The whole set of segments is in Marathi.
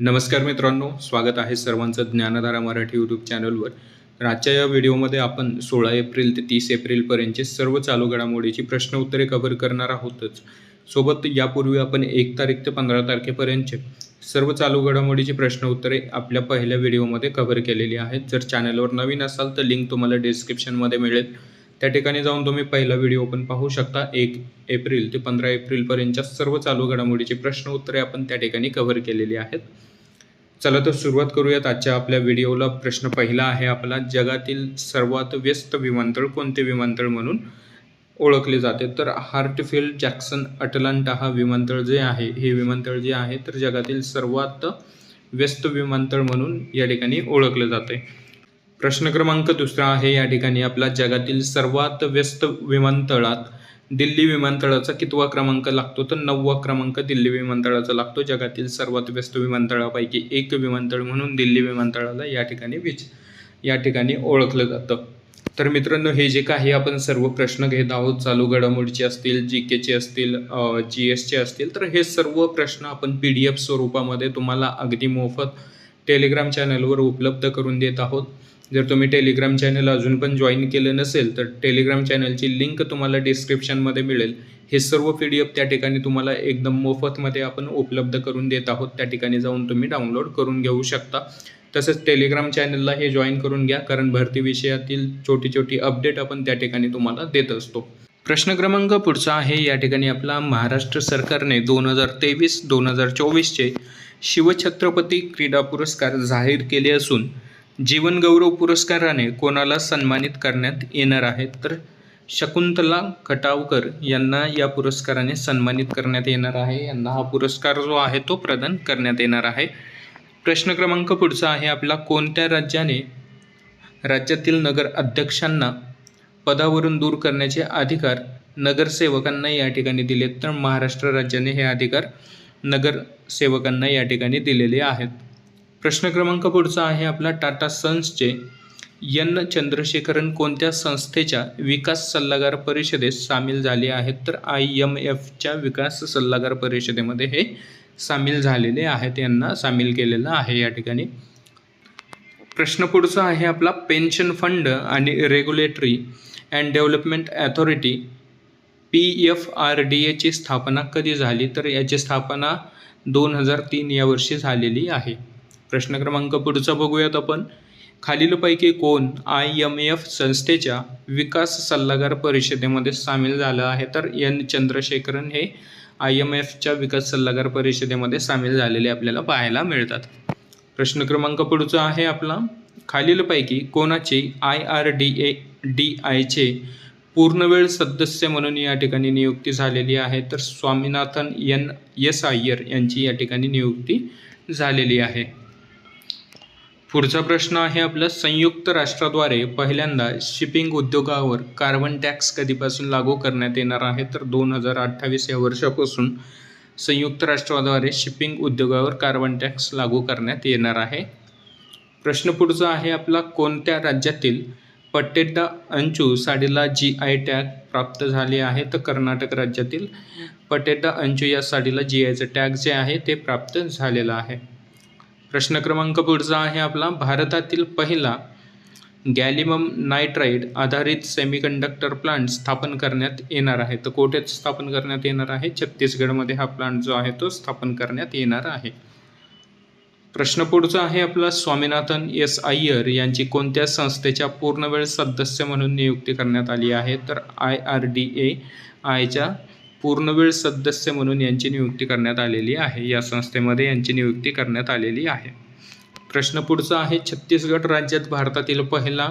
नमस्कार मित्रांनो स्वागत आहे सर्वांचं ज्ञानधारा मराठी यूट्यूब चॅनलवर तर आजच्या या व्हिडिओमध्ये आपण सोळा एप्रिल ते तीस एप्रिलपर्यंतचे सर्व चालू घडामोडीची प्रश्न उत्तरे कव्हर करणार आहोतच. सोबत यापूर्वी आपण एक तारीख ते पंधरा तारखेपर्यंतचे सर्व चालू घडामोडीची प्रश्न उत्तरे आपल्या पहिल्या व्हिडिओमध्ये कव्हर केलेली आहेत. जर चॅनलवर नवीन असाल तर लिंक तुम्हाला डिस्क्रिप्शनमध्ये मिळेल. त्या ठिकाणी जाऊन तुम्ही पहिला व्हिडिओ पण पाहू शकता. एक एप्रिल ते पंधरा एप्रिलपर्यंतच्या सर्व चालू घडामोडीची प्रश्न उत्तरे आपण त्या ठिकाणी कव्हर केलेली आहेत. चला तर सुरुवात करूयात. आजच्या आपल्या व्हिडिओला प्रश्न पहिला आहे आपला. जगातील सर्वात व्यस्त विमानतळ कोणते विमानतळ म्हणून ओळखले जाते? तर हार्टफिल्ड जॅक्सन अटलांटा हा विमानतळ जे आहे हे विमानतळ जे आहे तर जगातील सर्वात व्यस्त विमानतळ म्हणून या ठिकाणी ओळखले जाते. प्रश्न क्रमांक दुसरा आहे. या ठिकाणी आपला जगातील सर्वात व्यस्त विमानतळात दिल्ली विमानतळाचा कितवा क्रमांक लागतो? तर नववा क्रमांक दिल्ली विमानतळाचा लागतो. जगातील सर्वात व्यस्त विमानतळापैकी एक विमानतळ म्हणून दिल्ली विमानतळाला या ठिकाणी विच या ठिकाणी ओळखलं जातं. तर मित्रांनो हे जे काही आपण सर्व प्रश्न घेत आहोत चालू घडामोडीचे असतील जी केचे असतील जी एसचे असतील तर हे सर्व प्रश्न आपण पी डी एफ स्वरूपामध्ये तुम्हाला अगदी मोफत टेलिग्राम चॅनलवर उपलब्ध करून देत आहोत. जर तुम्ही टेलिग्राम चॅनल अजून पण जॉईन केलं नसेल तर टेलिग्राम चॅनलची लिंक तुम्हाला डिस्क्रिप्शनमध्ये मिळेल. हे सर्व पी डी एफ त्या ठिकाणी तुम्हाला एकदम मोफतमध्ये आपण उपलब्ध करून देत आहोत. त्या ठिकाणी जाऊन तुम्ही डाउनलोड करून घेऊ शकता. तसंच टेलिग्राम चॅनलला हे जॉईन करून घ्या कारण भरती विषयातील छोटी छोटी अपडेट आपण त्या ठिकाणी तुम्हाला देत असतो. प्रश्न क्रमांक पुढचा आहे. या ठिकाणी आपला महाराष्ट्र सरकारने दोन हजार तेवीस दोन हजार चोवीसचे शिवछत्रपती क्रीडा पुरस्कार जाहीर केले असून जीवनगौरव पुरस्काराने कोणाला सन्मानित करण्यात येणार आहे तर शकुंतला खटावकर यांना या पुरस्काराने सन्मानित करण्यात येणार आहे. यांना हा पुरस्कार जो आहे तो प्रदान करण्यात येणार आहे. प्रश्न क्रमांक पुढचा आहे. आपला कोणत्या राज्याने राज्यातील नगर अध्यक्षांना पदावरून दूर करण्याचे अधिकार नगरसेवकांना या ठिकाणी दिलेत? तर महाराष्ट्र राज्याने हे अधिकार नगरसेवकांना या ठिकाणी दिलेले आहेत. प्रश्न क्रमांक पुढचा आहे आपला टाटा सन्सचे यन चंद्रशेखरन कोणत्या संस्थेच्या विकास सल्लागार परिषदेत सामील झाले आहेत? तर आय एम एफच्या विकास सल्लागार परिषदेमध्ये हे सामील झालेले आहेत यांना सामील केलेलं आहे या ठिकाणी. प्रश्न पुढचा आहे आपला पेन्शन फंड आणि regulatory and development authority P F R D एची स्थापना कधी झाली? तर याची स्थापना दोन हजार तीन या वर्षी झालेली आहे. प्रश्न क्रमांक पुढचा बघूयात आपण. खालीलपैकी कोण आय एम एफ संस्थेच्या विकास सल्लागार परिषदेमध्ये सामील झालं आहे? तर एन चंद्रशेखरन हे आय एम एफच्या विकास सल्लागार परिषदेमध्ये सामील झालेले आपल्याला पाहायला मिळतात. प्रश्न क्रमांक पुढचा आहे आपला. खालीलपैकी कोणाची I R D A D आयचे पूर्णवेळ सदस्य म्हणून या ठिकाणी नियुक्ती झालेली आहे? तर स्वामीनाथन एन एस आय्यर यांची या ठिकाणी नियुक्ती झालेली आहे. पुढचा प्रश्न आहे आपला. संयुक्त राष्ट्राद्वारे पहिल्यांदा शिपिंग उद्योगावर कार्बन टॅक्स कधीपासून लागू करण्यात येणार आहे? तर दोन हजार अठ्ठावीस या वर्षापासून संयुक्त राष्ट्राद्वारे शिपिंग उद्योगावर कार्बन टॅक्स लागू करण्यात येणार आहे. प्रश्न पुढचा आहे आपला. कोणत्या राज्यातील पट्टेड्डा अंचू साडीला जी आय टॅग प्राप्त झाले आहे? तर कर्नाटक राज्यातील पटेड्डा अंचू या साडीला जी आयचं टॅग जे आहे ते प्राप्त झालेलं आहे. प्रश्न क्रमांक पुढचा आहे आपला. भारतातील पहिला गॅलिमम नायट्राईड आधारित सेमीकंडक्टर प्लांट स्थापन करण्यात येणार आहे. तर कोठे स्थापन करण्यात येणार आहे? छत्तीसगडमध्ये हा प्लांट जो आहे तो स्थापन करण्यात येणार आहे. प्रश्न पुढचा आहे आपला. स्वामीनाथन एस अय्यर यांची कोणत्या संस्थेच्या पूर्णवेळ सदस्य म्हणून नियुक्ती करण्यात आली आहे? तर आय आर डी ए आयच्या पूर्णवेळ सदस्य म्हणून यांची नियुक्ती करण्यात आलेली आहे. या संस्थेमध्ये यांची नियुक्ती करण्यात आलेली आहे. प्रश्न पुढचा आहे छत्तीसगड राज्यात भारतातील पहिला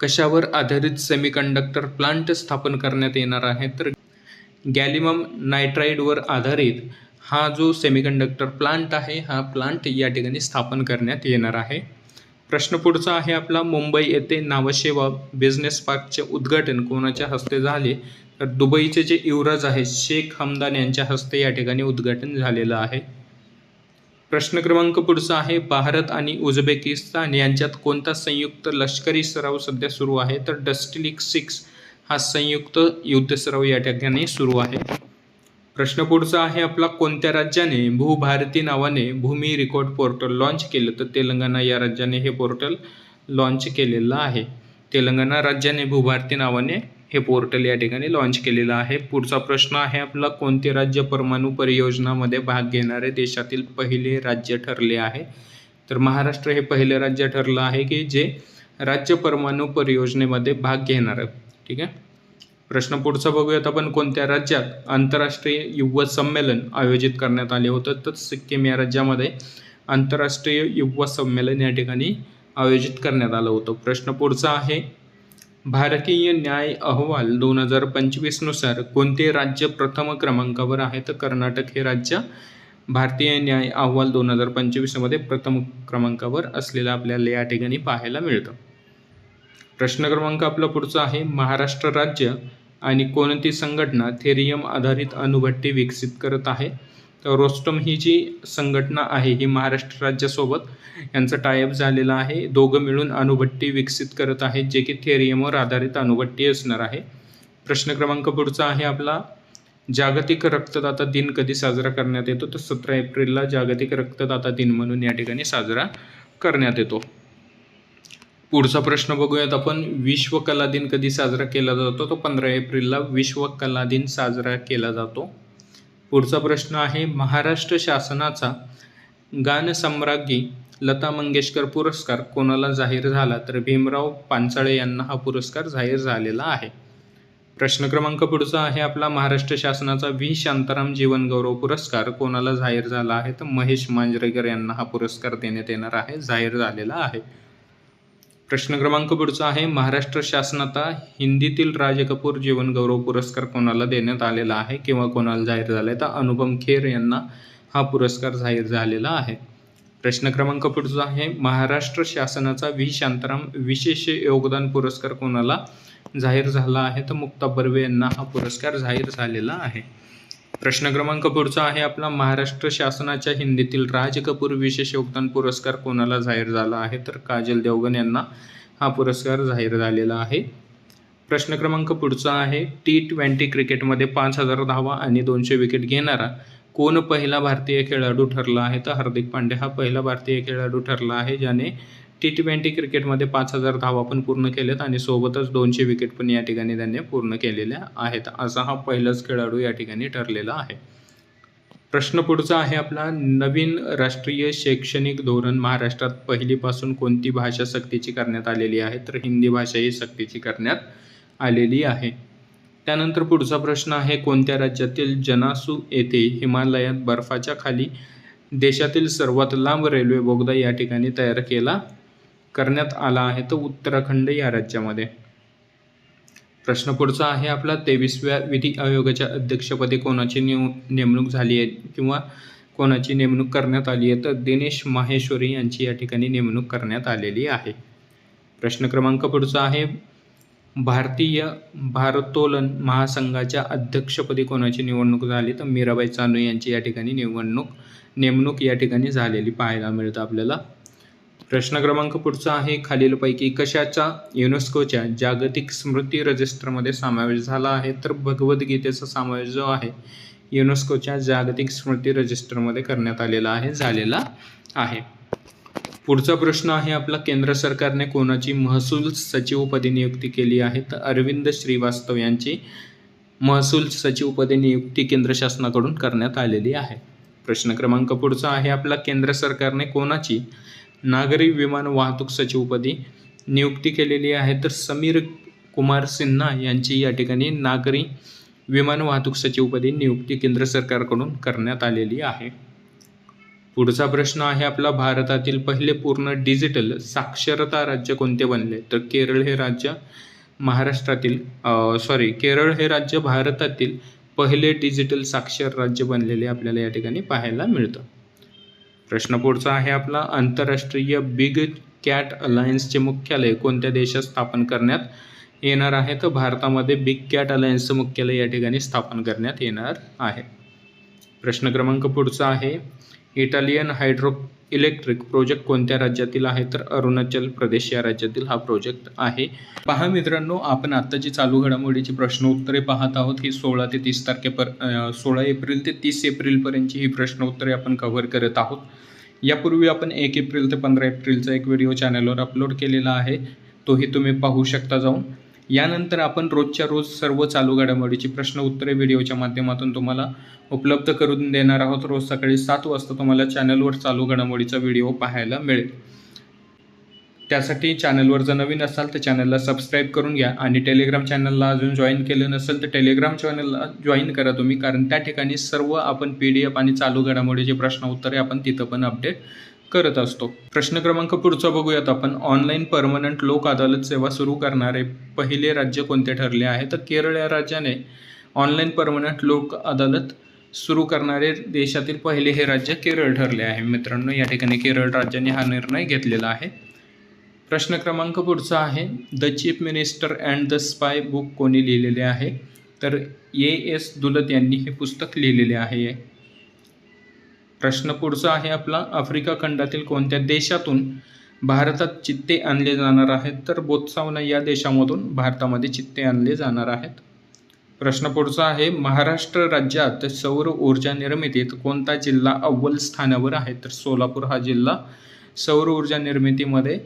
कशावर आधारित सेमीकंडक्टर प्लांट स्थापन करण्यात येणार आहे? तर गॅलिमम नायट्राईडवर आधारित हा जो सेमीकंडक्टर प्लांट आहे हा प्लांट या ठिकाणी स्थापन करण्यात येणार आहे. प्रश्न पुढचा आहे आपला मुंबई येथे नावसेवा बिझनेस पार्कचे उद्घाटन कोणाच्या हस्ते झाले? दुबईचे जे युवराज आहेत शेख हमदान यांच्या हस्ते या ठिकाणी उद्घाटन झालेलं आहे. प्रश्न क्रमांक पुढचा आहे भारत आणि उझबेकिस्तान यांच्यात कोणता संयुक्त लष्करी सराव सध्या सुरू आहे? तर डस्टलिक सिक्स हा संयुक्त युद्ध सराव या ठिकाणी सुरू आहे. प्रश्न पुढचा आहे आपला कोणत्या राज्याने भूभारती नावाने भूमी रेकॉर्ड पोर्टल लॉन्च केलं? तर तेलंगणा या राज्याने हे पोर्टल लॉन्च केलेलं आहे. तेलंगणा राज्याने भूभारती नावाने हे पोर्टल या ठिकाणी लॉन्च केलेलं आहे. पुढचा प्रश्न आहे आपला कोणते राज्य परमाणू परियोजनामध्ये भाग घेणारे देशातील पहिले राज्य ठरले आहे? तर महाराष्ट्र हे पहिलं राज्य ठरलं आहे की जे राज्य परमाणू परियोजनेमध्ये भाग घेणार ठीक आहे? प्रश्न पुढचा बघूयात आपण कोणत्या राज्यात आंतरराष्ट्रीय युवा संमेलन आयोजित करण्यात आले होतं? तर सिक्कीम या राज्यामध्ये आंतरराष्ट्रीय युवा संमेलन या ठिकाणी आयोजित करण्यात आलं होतं. प्रश्न पुढचा आहे भारतीय न्याय अहवाल दोन हजार पंचवीसनुसार कोणते राज्य प्रथम क्रमांकावर आहे तर कर्नाटक हे राज्य. भारतीय न्याय अहवाल दोन हजार पंचवीसमध्ये प्रथम क्रमांकावर असलेलं आपल्याला या ठिकाणी पाहायला मिळतं. प्रश्न क्रमांक आपला पुढचा आहे. महाराष्ट्र राज्य आणि कोणती संघटना थेरियम आधारित अणुभट्टी विकसित करत आहे? तर रोस्टम ही जी संघटना आहे ही महाराष्ट्र राज्यासोबत यांचं टायअप झालेलं आहे. दोघं मिळून अणुभट्टी विकसित करत आहेत जे की थेरियमवर आधारित अणुभट्टी असणार आहे. प्रश्न क्रमांक पुढचा आहे आपला. जागतिक रक्तदाता दिन कधी साजरा करण्यात येतो? तर सतरा एप्रिलला जागतिक रक्तदाता दिन म्हणून या ठिकाणी साजरा करण्यात येतो. पुढचा प्रश्न बघूयात आपण. विश्व कला दिन कधी साजरा केला जातो? तो पंधरा एप्रिलला विश्व कला दिन साजरा केला जातो. पुढचा प्रश्न आहे महाराष्ट्र शासनाचा गानसम्राज्ञी लता मंगेशकर पुरस्कार कोणाला जाहीर झाला? तर भीमराव पानसाळे यांना हा पुरस्कार जाहीर झालेला आहे. प्रश्न क्रमांक पुढचा आहे आपला महाराष्ट्र शासनाचा व्ही शांताराम जीवनगौरव पुरस्कार कोणाला जाहीर झाला आहे? तर महेश मांजरेकर यांना हा पुरस्कार देण्यात येणार आहे जाहीर झालेला आहे. प्रश्न क्रमांक पुढचा आहे. महाराष्ट्र शासनाचा हिंदीतील राज कपूर जीवन गौरव पुरस्कार कोणाला देण्यात आलेला आहे किंवा कोणाला जाहीर झाला आहे तर अनुपम खेर यांना हा पुरस्कार जाहीर झालेला आहे. प्रश्न क्रमांक पुढचा आहे. महाराष्ट्र शासनाचा व्ही. शांताराम विशेष योगदान पुरस्कार कोणाला जाहीर झाला आहे? तर मुक्ता बर्वे यांना हा पुरस्कार जाहीर झालेला आहे. प्रश्न क्रमांक पुढचा आहे. आपला महाराष्ट्र शासनाच्या हिंदीतील राज कपूर विशेष योगदान पुरस्कार कोणाला जाहीर झाला आहे? तर काजल देवगन यांना हा पुरस्कार जाहीर झालेला आहे. प्रश्न क्रमांक पुढचा आहे. टी ट्वेंटी क्रिकेटमध्ये पाच हजार धावा आणि दोनशे विकेट घेणारा कोण पहिला भारतीय खेळाडू ठरला आहे? तर हार्दिक पांडे हा पहिला भारतीय खेळाडू ठरला आहे ज्याने टी ट्वेंटी क्रिकेटमध्ये पाच हजार धावा पण पूर्ण केल्यात आणि सोबतच दोनशे विकेट पण या ठिकाणी त्यांनी पूर्ण केलेल्या आहेत. असा हा पहिलाच खेळाडू या ठिकाणी ठरलेला आहे. प्रश्न पुढचा आहे आपला नवीन राष्ट्रीय शैक्षणिक धोरण महाराष्ट्रात पहिलीपासून कोणती भाषा सक्तीची करण्यात आलेली आहे? तर हिंदी भाषा ही सक्तीची करण्यात आलेली आहे. त्यानंतर पुढचा प्रश्न आहे कोणत्या राज्यातील जनासू येथे हिमालयात बर्फाच्या खाली देशातील सर्वात लांब रेल्वे बोगदा या ठिकाणी तयार केला करण्यात आला आहे तो उत्तराखंड या राज्यामध्ये. प्रश्न पुढचा आहे आपला तेवीसव्या विधी आयोगाच्या अध्यक्षपदी कोणाची निव नेमणूक झाली आहे किंवा कोणाची नेमणूक करण्यात आली आहे तर दिनेश माहेश्वरी यांची या ठिकाणी नेमणूक करण्यात आलेली आहे. प्रश्न क्रमांक पुढचा आहे भारतीय भारोत्तोलन महासंघाच्या अध्यक्षपदी कोणाची निवडणूक झाली तर मीराबाई चानू यांची या ठिकाणी निवडणूक नेमणूक या ठिकाणी झालेली पाहायला मिळतं आपल्याला. प्रश्न क्रमांक पुढचा आहे. खालीलपैकी कशाचा युनेस्कोच्या जागतिक स्मृती रजिस्टरमध्ये समावेश झाला आहे? तर भगवद्गीतेचा समावेश जो आहे युनेस्कोच्या जागतिक स्मृती रजिस्टरमध्ये करण्यात आलेला आहे झालेला आहे. पुढचा प्रश्न आहे आपला केंद्र सरकारने कोणाची महसूल सचिवपदी नियुक्ती केली आहे? तर अरविंद श्रीवास्तव यांची महसूल सचिवपदी नियुक्ती केंद्र शासनाकडून करण्यात आलेली आहे. प्रश्न क्रमांक पुढचा आहे आपला केंद्र सरकारने कोणाची नागरी विमान वाहतूक सचिवपदी नियुक्ती केलेली आहे. तर समीर कुमार सिन्हा यांची या ठिकाणी नागरी विमान वाहतूक सचिवपदी नियुक्ती केंद्र सरकारकडून करण्यात आलेली आहे. पुढचा प्रश्न आहे आपला. भारतातील पहिले पूर्ण डिजिटल साक्षरता राज्य कोणते बनले? तर केरळ हे राज्य महाराष्ट्रातील सॉरी केरळ हे राज्य भारतातील पहिले डिजिटल साक्षर राज्य बनलेले आपल्याला या ठिकाणी पाहायला मिळतं. प्रश्न पुढचा आहे आपला. आंतरराष्ट्रीय बिग कॅट अलायन्सचे मुख्यालय कोणत्या देशात स्थापन करण्यात येणार आहे? तर भारतामध्ये बिग कॅट अलायन्सचं मुख्यालय या ठिकाणी स्थापन करण्यात येणार आहे. प्रश्न क्रमांक पुढचा आहे. इटालियन हायड्रो इलेक्ट्रिक प्रोजेक्ट कोणत्या राज्यातील आहे? तर अरुणाचल प्रदेश या राज्यातील हा प्रोजेक्ट आहे. पहा मित्रांनो आपण आता जी चालू घडामोडीची प्रश्नोत्तरे पाहत आहोत ही सोळा ते तीस तारखेपर सोळा एप्रिल ते तीस एप्रिलपर्यंतची ही प्रश्नोत्तरे आपण कव्हर करत आहोत. यापूर्वी आपण एक एप्रिल ते पंधरा एप्रिलचा एक व्हिडिओ चॅनलवर अपलोड केलेला आहे. तोही तुम्ही पाहू शकता जाऊन. यानंतर आपण रोजच्या रोज सर्व चालू घडामोडीची प्रश्न उत्तरे व्हिडिओच्या माध्यमातून तुम्हाला उपलब्ध करून देणार आहोत. रोज सकाळी सात वाजता तुम्हाला चॅनलवर चालू घडामोडीचा व्हिडिओ पाहायला मिळेल. त्यासाठी चॅनलवर जर नवीन असाल तर चॅनलला सबस्क्राईब करून घ्या आणि टेलिग्राम चॅनलला अजून जॉईन केलं नसेल तर टेलिग्राम चॅनलला जॉईन करा तुम्ही कारण त्या ठिकाणी सर्व आपण पी डी एफ आणि चालू घडामोडीचे प्रश्न उत्तरे आपण तिथं पण अपडेट करत असतो. प्रश्न क्रमांक पुढचा बघूयात आपण. ऑनलाईन परमनंट लोक अदालत सेवा सुरू करणारे पहिले राज्य कोणते ठरले आहे? तर केरळ या राज्याने ऑनलाईन परमनंट लोक अदालत सुरू करणारे देशातील पहिले हे राज्य केरळ ठरले आहे. मित्रांनो या ठिकाणी केरळ राज्याने हा निर्णय घेतलेला आहे. प्रश्न क्रमांक पुढचा आहे. The chief minister and the spy book कोणी लिहिलेले आहे? तर ए एस दुलत यांनी हे पुस्तक लिहिलेले आहे. प्रश्न पुढचा आहे आपला. आफ्रिका खंडातील कोणत्या देशातून भारतात चित्ते आणले जाणार आहेत? तर बोत्सावना या देशामधून भारतामध्ये चित्ते आणले जाणार आहेत. प्रश्न पुढचा आहे महाराष्ट्र राज्यात सौर ऊर्जा निर्मितीत कोणता जिल्हा अव्वल स्थानावर आहे? तर सोलापूर हा जिल्हा सौर ऊर्जा निर्मितीमध्ये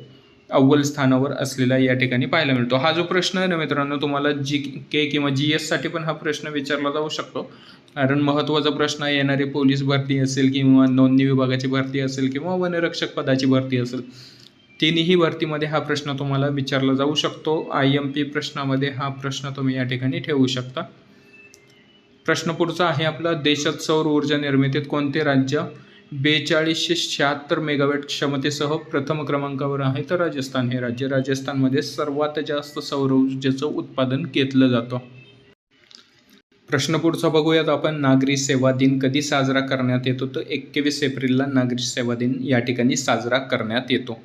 अव्वल स्थानावर असलेला या ठिकाणी पाहायला मिळतो. हा जो प्रश्न आहे ना मित्रांनो तुम्हाला जी के किंवा जी एससाठी पण हा प्रश्न विचारला जाऊ शकतो. कारण महत्त्वाचा प्रश्न येणारी पोलीस भरती असेल किंवा नोंदणी विभागाची भरती असेल किंवा वनरक्षक पदाची भरती असेल तिन्ही भरतीमध्ये हा प्रश्न तुम्हाला विचारला जाऊ शकतो. आय एम पी प्रश्नामध्ये हा प्रश्न तुम्ही या ठिकाणी ठेवू शकता. प्रश्न पुढचा आहे आपला देशात सौर ऊर्जा निर्मितीत कोणते राज्य बेचाळीसशे शहात्तर मेगावॅट क्षमतेसह प्रथम क्रमांकावर आहे तर राजस्थान. हे राज्य राजस्थानमध्ये सर्वात जास्त सौर ऊर्जेचं उत्पादन घेतलं जातं. प्रश्न पुढचा बघूयात. आपण नागरी सेवा दिन कधी साजरा करण्यात येतो? तर एकवीस एप्रिलला नागरी सेवा दिन या ठिकाणी साजरा करण्यात येतो.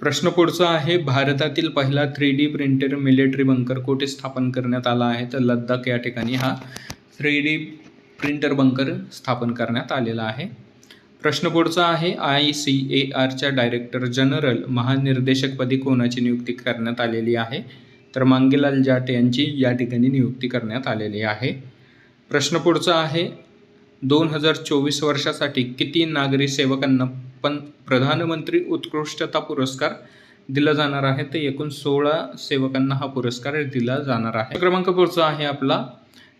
प्रश्न पुढचा आहे भारतातील पहिला three D printed military bunker कोठे स्थापन करण्यात आला आहे? तर लद्दाख या ठिकाणी हा थ्री डी प्रिंटर बंकर स्थापन करण्यात आलेला आहे. प्रश्न पुढचा आहे आय सी ए आरच्या डायरेक्टर जनरल महानिर्देशकपदी कोणाची नियुक्ती करण्यात आलेली आहे? तर मांगेलाल जाट यांची या ठिकाणी नियुक्ती करण्यात आलेली आहे. प्रश्न पुढचा आहे दोन हजार चोवीस वर्षासाठी किती नागरी सेवकांना पण प्रधानमंत्री उत्कृष्टता पुरस्कार दिला जाणार आहे? तर एकूण सोळा सेवकांना हा पुरस्कार दिला जाणार आहे. क्रमांक पुढचा आहे आपला.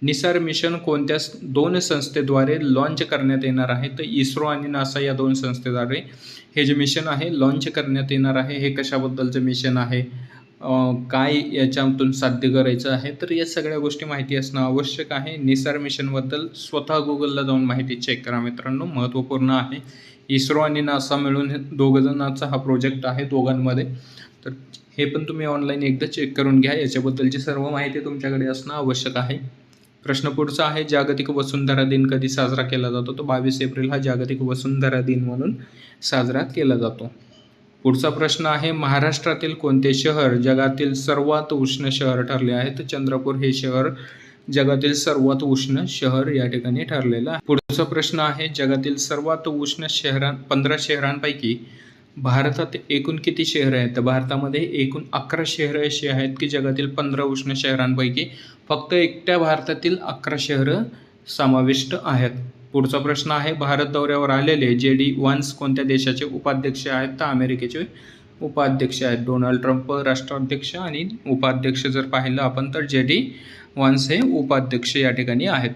निसार मिशन कोणत्या दोन संस्थेद्वारे लॉन्च करण्यात येणार आहे? तर इस्रो आणि नासा या दोन संस्थेद्वारे हे जे मिशन आहे लॉन्च करण्यात येणार आहे हे कशाबद्दलचं मिशन आहे? काय याच्यातून साध्य करायचं आहे? तर या सगळ्या गोष्टी माहिती असणं आवश्यक आहे. निसार मिशनबद्दल स्वतः गुगलला जाऊन माहिती चेक करा मित्रांनो. महत्त्वपूर्ण आहे. इस्रो आणि नासा मिळून हे दोघंजणांचा हा प्रोजेक्ट आहे दोघांमध्ये. तर हे पण तुम्ही ऑनलाईन एकदा चेक करून घ्या. याच्याबद्दलची सर्व माहिती तुमच्याकडे असणं आवश्यक आहे. प्रश्न पुढचा आहे जागतिक वसुंधरा दिन कधी साजरा केला जातो? तो बावीस एप्रिल हा जागतिक वसुंधरा दिन म्हणून साजरा केला जातो. पुढचा प्रश्न आहे महाराष्ट्रातील कोणते शहर जगातील सर्वात उष्ण शहर ठरले आहे तर चंद्रपूर हे शहर जगातील सर्वात उष्ण शहर या ठिकाणी ठरलेलं आहे. पुढचा प्रश्न आहे जगातील सर्वात उष्ण शहरां पंधरा शहरांपैकी भारतात एकूण किती शहरं आहेत? तर भारतामध्ये एकूण अकरा शहरं अशी आहेत की जगातील पंधरा उष्ण शहरांपैकी फक्त एकट्या भारतातील अकरा शहरं समाविष्ट आहेत. पुढचा प्रश्न आहे भारत दौऱ्यावर आलेले जे डी वन्स कोणत्या देशाचे उपाध्यक्ष आहेत? तर अमेरिकेचे उपाध्यक्ष आहेत डोनाल्ड ट्रम्प राष्ट्राध्यक्ष आणि उपाध्यक्ष जर पाहिलं आपण तर जे डी वन्स हे उपाध्यक्ष या ठिकाणी आहेत.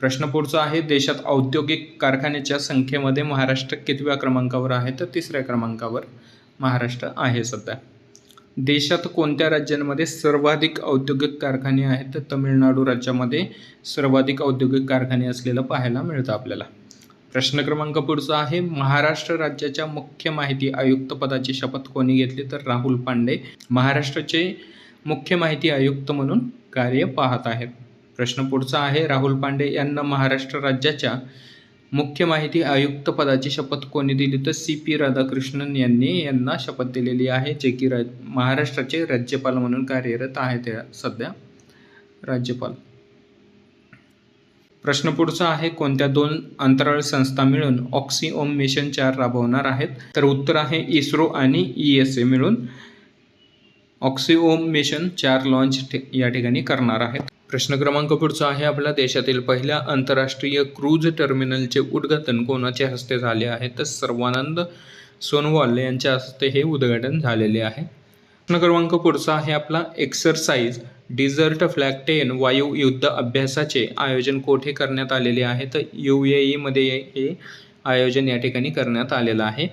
प्रश्न पुढचा आहे देशात औद्योगिक कारखान्याच्या संख्येमध्ये महाराष्ट्र कितव्या क्रमांकावर आहे? तर तिसऱ्या क्रमांकावर महाराष्ट्र आहे सध्या. देशात कोणत्या राज्यांमध्ये सर्वाधिक औद्योगिक कारखाने आहेत? तर तमिळनाडू राज्यामध्ये सर्वाधिक औद्योगिक कारखाने असलेलं पाहायला मिळतं आपल्याला. प्रश्न क्रमांक पुढचा आहे. महाराष्ट्र राज्याच्या मुख्य माहिती आयुक्त पदाची शपथ कोणी घेतली? तर राहुल पांडे महाराष्ट्राचे मुख्य माहिती आयुक्त म्हणून कार्य पाहत आहेत. प्रश्न पुढचा आहे. राहुल पांडे यांना महाराष्ट्र राज्याच्या मुख्य माहिती आयुक्त पदाची शपथ कोणी दिली तर सी पी राधाकृष्णन यांनी यांना शपथ दिलेली आहे जे की राज महाराष्ट्राचे राज्यपाल म्हणून कार्यरत आहेत सध्या. राज्यपाल. प्रश्न पुढचा आहे कोणत्या दोन अंतराळ संस्था मिळून ऑक्सिओम मिशन चार राबवणार आहेत? तर उत्तर आहे इस्रो आणि ई एस ए मिळून ऑक्सिओम मिशन चार लॉन्च या ठिकाणी करणार आहेत. प्रश्न क्रमांक पुढचा आहे. आपल्या देशातील पहिल्या आंतरराष्ट्रीय क्रूज टर्मिनलचे उद्घाटन कोणाच्या हस्ते झाले आहे? तर सर्वानंद सोनवाल यांच्या हस्ते हे उद्घाटन झालेले आहे. प्रश्न क्रमांक पुढचा आहे. आपला एक्सरसाइज डिझर्ट फ्लॅग टेन वायू युद्ध अभ्यासाचे आयोजन कोठे करण्यात आलेले आहे? तर यू ए ईमध्ये हे आयोजन या ठिकाणी करण्यात आलेलं आहे.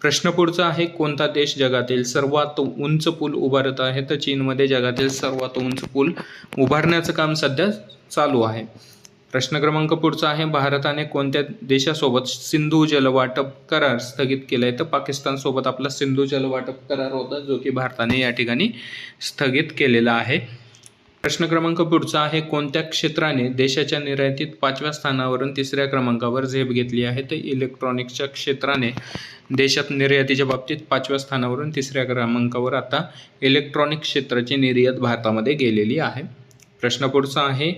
प्रश्न पुढचा आहे कोणता देश जगातील सर्वात उंच पूल उभारत आहे? तर चीनमध्ये जगातील सर्वात उंच पूल उभारण्याचं काम सध्या चालू आहे. प्रश्न क्रमांक पुढचा आहे भारताने कोणत्या देशासोबत सिंधू जलवाटप करार स्थगित केला आहे तर पाकिस्तानसोबत आपला सिंधू जलवाटप करार होता जो की भारताने या ठिकाणी स्थगित केलेला आहे. प्रश्न क्रमांक पुढचा आहे कोणत्या क्षेत्राने देशाच्या निर्यातीत पाचव्या स्थानावरून तिसऱ्या क्रमांकावर झेप घेतली आहे? तर इलेक्ट्रॉनिक्सच्या क्षेत्राने देशात निर्यातीच्या बाबतीत पाचव्या स्थानावरून तिसऱ्या क्रमांकावर आता इलेक्ट्रॉनिक क्षेत्राची निर्यात भारतामध्ये गेलेली आहे. प्रश्न पुढचा आहे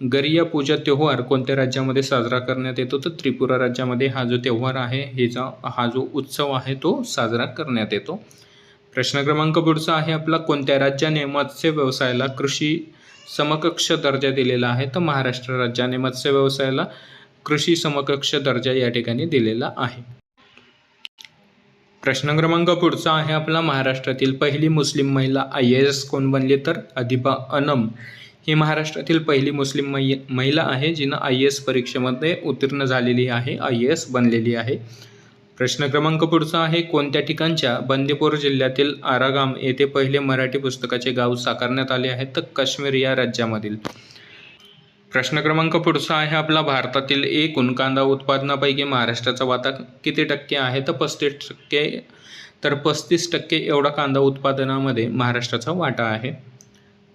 गरिया पूजा त्योहार कोणत्या राज्यामध्ये साजरा करण्यात येतो? तर त्रिपुरा राज्यामध्ये हा जो त्योहार आहे हिचा हा जो उत्सव आहे तो साजरा करण्यात येतो. प्रश्न क्रमांक पुढचा आहे. आपला कोणत्या राज्याने मत्स्य व्यवसायाला कृषी समकक्ष दर्जा दिलेला आहे? तर महाराष्ट्र राज्याने मत्स्य व्यवसायाला कृषी समकक्ष दर्जा या ठिकाणी दिलेला आहे. प्रश्न क्रमांक पुढचा आहे. आपला महाराष्ट्रातील पहिली मुस्लिम महिला आय ए एस कोण बनली? तर अधिबा अनम ही महाराष्ट्रातील पहिली मुस्लिम मै महिला आहे जिनं आय ए एस परीक्षेमध्ये उत्तीर्ण झालेली आहे आय ए एस बनलेली आहे. प्रश्न क्रमांक पुढचा आहे कोणत्या ठिकाणच्या बंदीपूर जिल्ह्यातील आरागाम येथे पहिले मराठी पुस्तकाचे गाव साकारण्यात आले आहे? तर काश्मीर या राज्यामधील. प्रश्न क्रमांक पुढचा आहे आपला भारतातील एकूण कांदा उत्पादनापैकी महाराष्ट्राचा वाटा किती टक्के आहे? तर पस्तीस टक्के तर पस्तीस टक्के एवढा कांदा उत्पादनामध्ये महाराष्ट्राचा वाटा आहे.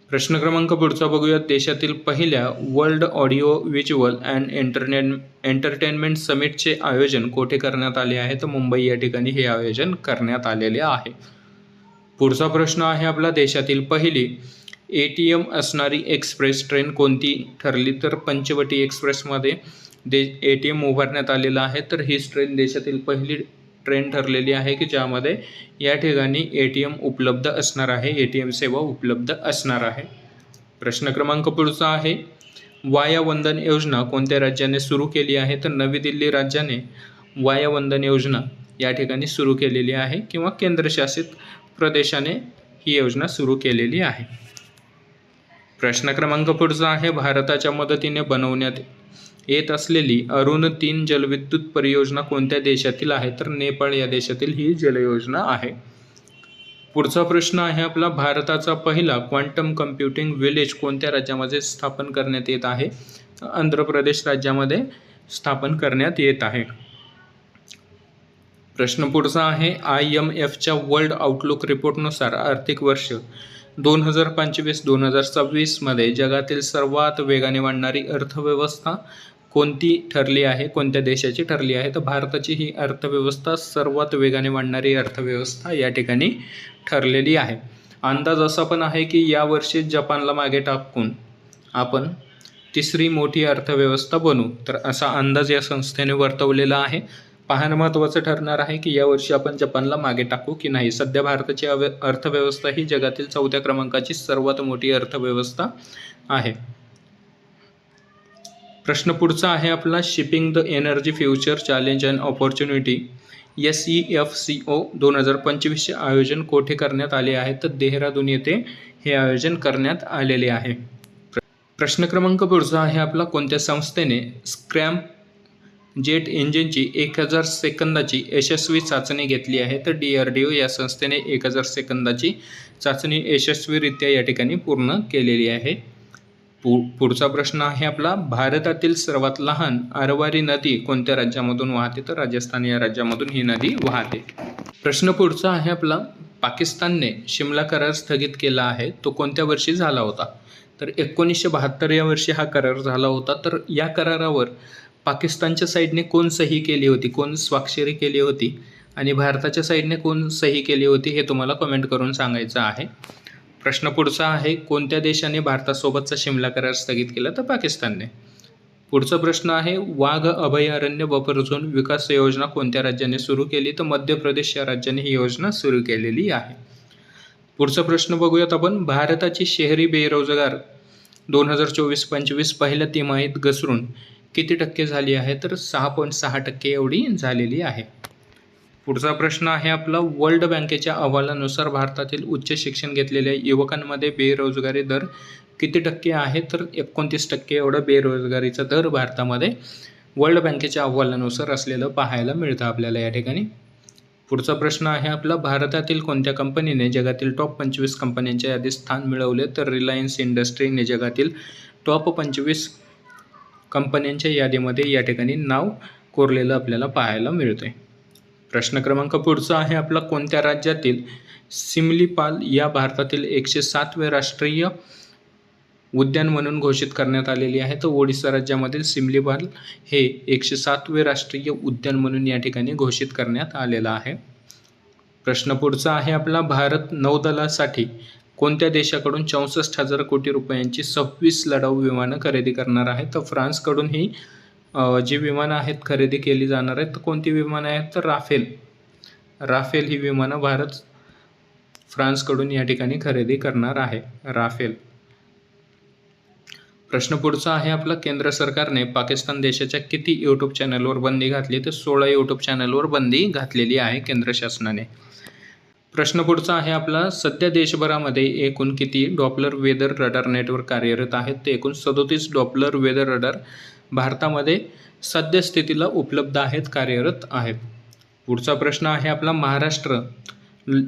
प्रश्न क्रमांक पुढचा बघूयात. देशातील पहिल्या world audio visual and entertain entertainment समिटचे आयोजन कोठे करण्यात आले आहे? तर मुंबई या ठिकाणी हे आयोजन करण्यात आलेले आहे. पुढचा प्रश्न आहे आपला. देशातील पहिली ए टी एम असणारी एक्सप्रेस ट्रेन कोणती ठरली? तर पंचवटी एक्सप्रेसमध्ये दे ए टी एम उभारण्यात आलेलं आहे. तर हीच ट्रेन देशातील पहिली ट्रेन ठरलेली आहे की ज्यामध्ये या ठिकाणी ए टी एम उपलब्ध असणार आहे ए टी एम सेवा उपलब्ध असणार आहे. प्रश्न क्रमांक पुढचा आहे वाया वंदन योजना कोणत्या राज्याने सुरू केली आहे? तर नवी दिल्ली राज्याने वाया वंदन योजना या ठिकाणी सुरू केलेली आहे किंवा केंद्रशासित प्रदेशाने ही योजना सुरू केलेली आहे. प्रश्न क्रमांक पुढचा आहे भारताच्या मदतीने बनवण्यात येत असलेली अरुण तीन जलविद्युत परियोजना कोणत्या देशातील आहे? तर नेपाळ या देशातील ही जलयोजना आहे. पुढचा प्रश्न आहे आपला. भारताचा पहिला क्वांटम कम्प्युटिंग विलेज कोणत्या राज्यामध्ये स्थापन करण्यात येत आहे? आंध्र प्रदेश राज्यामध्ये स्थापन करण्यात येत आहे. प्रश्न पुढचा आहे. आय एम एफच्या वर्ल्ड आउटलुक रिपोर्टनुसार आर्थिक वर्ष दोन हजार पंचवीस दोन हजार सव्वीसमध्ये जगातील सर्वात वेगाने वाढणारी अर्थव्यवस्था कोणती ठरली आहे कोणत्या देशाची ठरली आहे तर भारताची ही अर्थव्यवस्था सर्वात वेगाने वाढणारी अर्थव्यवस्था या ठिकाणी ठरलेली आहे. अंदाज असा पण आहे की यावर्षी जपानला मागे टाकून आपण तिसरी मोठी अर्थव्यवस्था बनू. तर असा अंदाज या संस्थेने वर्तवलेला आहे. पाहणं महत्त्वाचं ठरणार आहे की यावर्षी आपण जपानला मागे टाकू की नाही. सध्या भारताची अव्य अर्थव्यवस्था ही जगातील चौथ्या क्रमांकाची सर्वात मोठी अर्थव्यवस्था आहे. प्रश्न पुढचा आहे आपला shipping the energy future challenge and opportunity S E F C O दोन हजार पंचवीसचे आयोजन कोठे करण्यात आले आहे? तर देहरादून येथे हे आयोजन करण्यात आलेले आहे. प्र- प्रश्न क्रमांक पुढचा आहे आपला कोणत्या संस्थेने स्क्रॅम जेट इंजिनची एक हजार सेकंदाची यशस्वी चाचणी घेतली आहे? तर डी आर डी ओ या संस्थेने एक हजार सेकंदाची चाचणी यशस्वीरित्या या ठिकाणी पूर्ण केलेली आहे. पु पुढचा प्रश्न आहे आपला. भारतातील सर्वात लहान आरवारी नदी कोणत्या राज्यामधून वाहते? तर राजस्थान या राज्यामधून ही नदी वाहते. प्रश्न पुढचा आहे आपला. पाकिस्तानने शिमला करार स्थगित केला आहे. तो कोणत्या वर्षी झाला होता? तर एकोणीसशे बहात्तर या वर्षी हा करार झाला होता. तर या करारावर पाकिस्तानच्या साईडने कोण सही केली होती? कोण स्वाक्षरी केली होती? आणि भारताच्या साईडने कोण सही केली होती? हे तुम्हाला कमेंट करून सांगायचं आहे. प्रश्न पुढचा आहे कोणत्या देशाने भारतासोबतचा शिमला करार स्थगित केला? तर पाकिस्तानने. पुढचा प्रश्न आहे वाघ अभयारण्य बफर झोन विकास योजना कोणत्या राज्याने सुरू केली? तर मध्य प्रदेश या राज्याने ही योजना सुरू केलेली आहे. पुढचा प्रश्न बघूयात आपण. भारताची शहरी बेरोजगार दोन हजार चोवीस पंचवीस पहिल्या तिमाहीत घसरून किती टक्के झाली आहे? तर सहा पॉईंट सहा टक्के एवढी झालेली आहे. पुढचा प्रश्न आहे आपला. वर्ल्ड बँकेच्या अहवालानुसार भारतातील उच्च शिक्षण घेतलेल्या युवकांमध्ये बेरोजगारी दर किती टक्के आहे? तर एकोणतीस टक्के एवढं बेरोजगारीचा दर भारतामध्ये वर्ल्ड बँकेच्या अहवालानुसार असलेलं पाहायला मिळतं आपल्याला या ठिकाणी. पुढचा प्रश्न आहे आपला. भारतातील कोणत्या कंपनीने जगातील टॉप पंचवीस कंपन्यांच्या यादीत स्थान मिळवले? तर रिलायन्स इंडस्ट्रीने जगातील टॉप पंचवीस कंपन्यांच्या यादीमध्ये या ठिकाणी नाव कोरलेलं आपल्याला पाहायला मिळतं आहे प्रश्न क्रमांक पुढचा आहे आपला. कोणत्या राज्यातील सिमलीपाल या भारतातील एकशे सातवे राष्ट्रीय उद्यान म्हणून घोषित करण्यात आलेली आहे? तर ओडिसा राज्यामधील सिमलीपाल हे एकशे सातवे राष्ट्रीय उद्यान म्हणून या ठिकाणी घोषित करण्यात आलेलं आहे. प्रश्न पुढचा आहे आपला. भारत नौदलासाठी कोणत्या देशाकडून चौसष्ट हजार कोटी रुपयांची सव्वीस लढाऊ विमानं खरेदी करणार आहे? तर फ्रान्सकडून ही जी विमानं आहेत खरेदी केली जाणार आहेत तर कोणती विमानं आहेत? तर राफेल. राफेल ही विमानं भारत फ्रान्सकडून या ठिकाणी खरेदी करणार आहे. राफेल. प्रश्न पुढचा आहे आपला. केंद्र सरकारने पाकिस्तान देशाच्या किती यूट्यूब चॅनलवर बंदी घातली? तर सोळा यूट्यूब चॅनलवर बंदी घातलेली आहे केंद्र शासनाने. प्रश्न पुढचा आहे आपला. सध्या देशभरामध्ये एकूण किती डॉपलर वेदर रडार नेटवर्क कार्यरत आहेत? ते एकूण सदोतीस डॉपलर वेदर रडार भारतामध्ये सद्यस्थितीला उपलब्ध आहेत कार्यरत आहेत. पुढचा प्रश्न आहे आपला महाराष्ट्र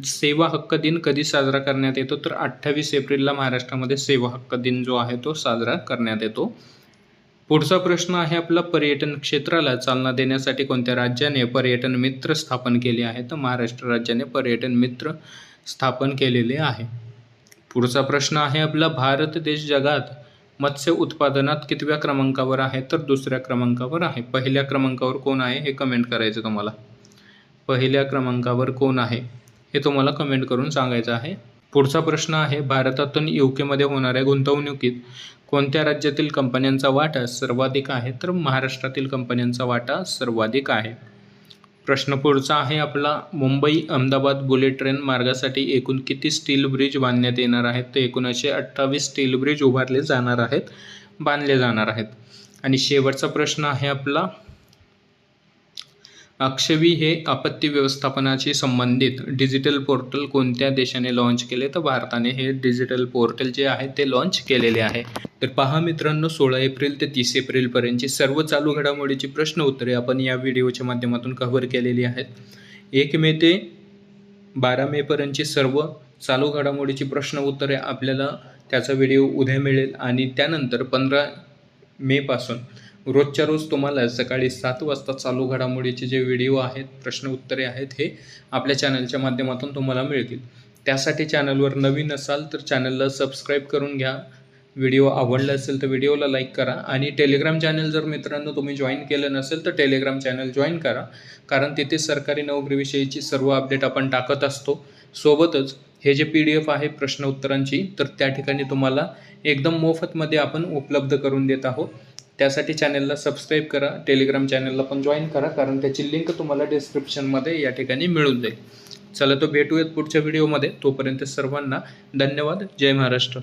सेवा हक्क दिन कधी साजरा करण्यात येतो? तर अठ्ठावीस एप्रिलला महाराष्ट्रामध्ये सेवा हक्क दिन जो आहे तो साजरा करण्यात येतो. पुढचा प्रश्न आहे आपला पर्यटन क्षेत्राला चालना देण्यासाठी कोणत्या राज्याने पर्यटन मित्र स्थापन केले आहे? तर महाराष्ट्र राज्याने पर्यटन मित्र स्थापन केलेले आहे. पुढचा प्रश्न आहे आपला भारत देश जगात मत्स्य उत्पादनात कितव्या क्रमांकावर आहे? तर दुसऱ्या क्रमांकावर आहे. पहिल्या क्रमांकावर कोण आहे हे कमेंट करायचं तुम्हाला. पहिल्या क्रमांकावर कोण आहे हे तुम्हाला कमेंट करून सांगायचं आहे. पुढचा प्रश्न आहे भारतातून यू केमध्ये होणाऱ्या गुंतवणुकीत कोणत्या राज्यातील कंपन्यांचा वाटा सर्वाधिक आहे? तर महाराष्ट्रातील कंपन्यांचा वाटा सर्वाधिक आहे. प्रश्न पुढचा आहे आपला मुंबई अहमदाबाद बुलेट ट्रेन मार्गासाठी एकूण किती स्टील ब्रिज बांधण्यात येणार आहेत? तर एकोणीसशे अठ्ठावीस स्टील ब्रिज उभारले जाणार आहेत बांधले जाणार आहेत. आणि शेवटचा प्रश्न आहे आपला अक्षवी हे आपत्ती व्यवस्थापनाशी संबंधित डिजिटल पोर्टल कोणत्या देशाने लॉन्च केले? तर भारताने हे डिजिटल पोर्टल जे आहे ते लॉन्च केलेले आहे. तर पहा मित्रांनो सोळा एप्रिल ते तीस एप्रिलपर्यंतची सर्व चालू घडामोडीची प्रश्न उत्तरे आपण या व्हिडिओच्या माध्यमातून कव्हर केलेली आहेत. एक मे ते बारा मेपर्यंतची सर्व चालू घडामोडीची प्रश्न उत्तरे आपल्याला त्याचा व्हिडिओ उद्या मिळेल आणि त्यानंतर पंधरा मेपासून रोजच्या रोज तुम्हाला सकाळी सात वाजता चालू घडामोडीचे जे व्हिडिओ आहेत प्रश्न उत्तरे आहेत हे आपल्या चॅनलच्या माध्यमातून तुम्हाला मिळतील. त्यासाठी चॅनलवर नवीन असाल तर चॅनलला सबस्क्राईब करून घ्या. व्हिडिओ आवडला असेल तर व्हिडिओला लाईक करा आणि टेलिग्राम चॅनल जर मित्रांनो तुम्ही जॉईन केलं नसेल तर टेलिग्राम चॅनल जॉईन करा. कारण तिथे सरकारी नोकरीविषयीची सर्व अपडेट आपण टाकत असतो. सोबतच हे जे पी डी एफ आहे प्रश्न उत्तरांची तर त्या ठिकाणी तुम्हाला एकदम मोफतमध्ये आपण उपलब्ध करून देत आहोत. त्यासाठी चॅनलला सबस्क्राईब करा टेलिग्राम चॅनलला पण जॉईन करा कारण त्याची लिंक तुम्हाला डिस्क्रिप्शनमध्ये या ठिकाणी मिळून जाईल. चला तो भेटूयात पुढच्या व्हिडिओमध्ये तोपर्यंत सर्वांना धन्यवाद. जय महाराष्ट्र.